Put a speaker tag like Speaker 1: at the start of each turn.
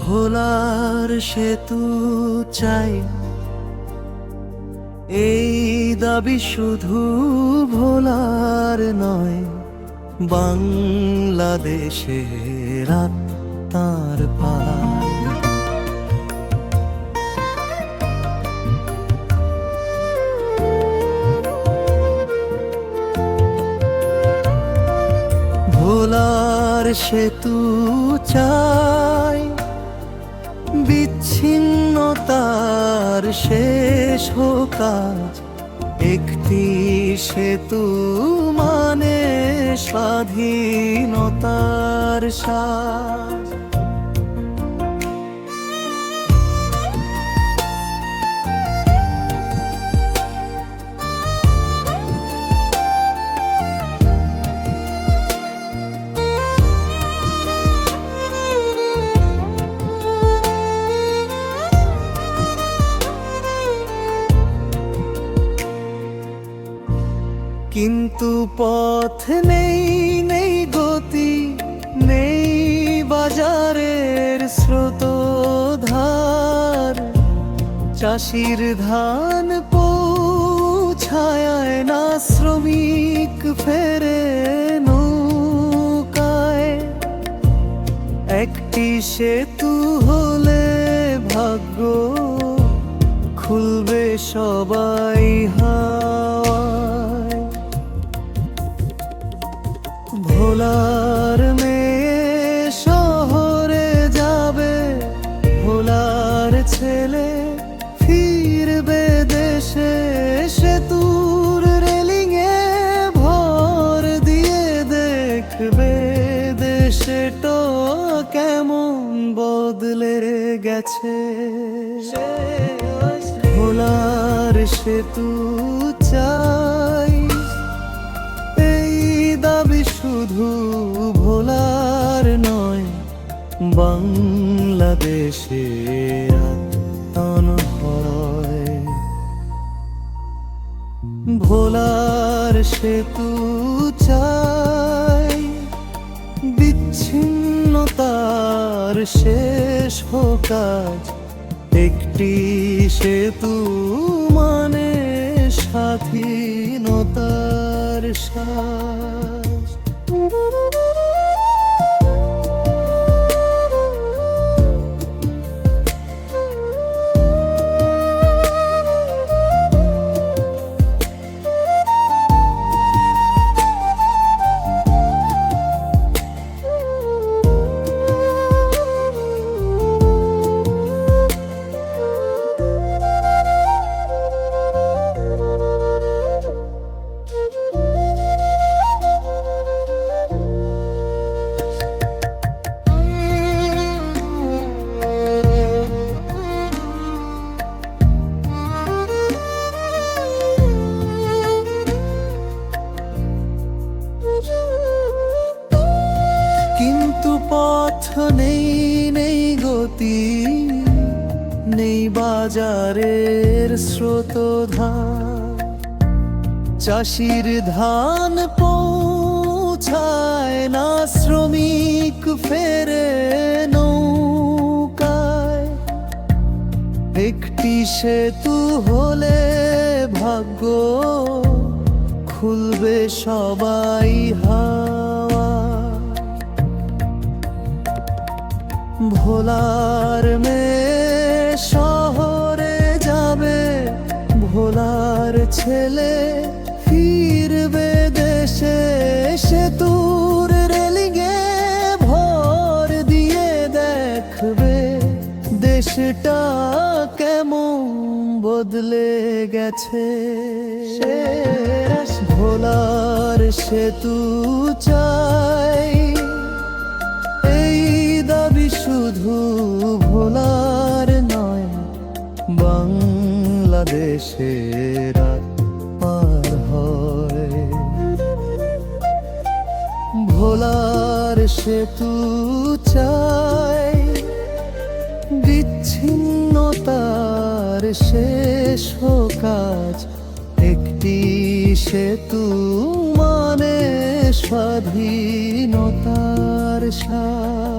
Speaker 1: ভোলার সেতু চাই। এই দাবি শুধু ভোলার নয় বাংলাদেশের আত্মার পায় ভোলার সেতু চাই। বিচ্ছিন্নতার শেষ হোক একটি সেতু মানে স্বাধীনতার সাজ। কিন্তু পথ নেই নেই গতি, নেই বাজারের স্রোত ধার চাষির ধান পৌঁছায় না, শ্রমিক ফেরে একটি সেতু হলে ভাগ্য খুলবে সবাই হাওয়ায় গেছে। ভোলার সেতু চাই। এই দাবি শুধু ভোলার নয় বাংলাদেশে হয়। ভোলার সেতু চাই বিচ্ছিন্নতার শেষ হোক কাজ। একটি সেতু মানে স্বাধীনতার সাজ। কিন্তু পথ নেই নেই গতি, নেই বাজারের স্রোত চাষির ধান পৌঁছায় না, শ্রমিক ফেরে নৌকায়। একটি সেতু হলে ভাগ্য খুলবে সবাই হাওয়া ভোলার মেয়ে শহরে যাবে, ভোলার ছেলে ফিরবে দেশে। সে সেতুর রেলিংয়ে ভর দিয়ে দেখবে দেশটা কেমন বদলে গেছে। সে ভোলার সেতু চাই শুধু ভোলার নয়, বাংলাদেশের পার ভোলার সেতু চাই বিচ্ছিন্নতার শেষ কাজ। একটি সেতু মানে স্বাধীনতার সাজ।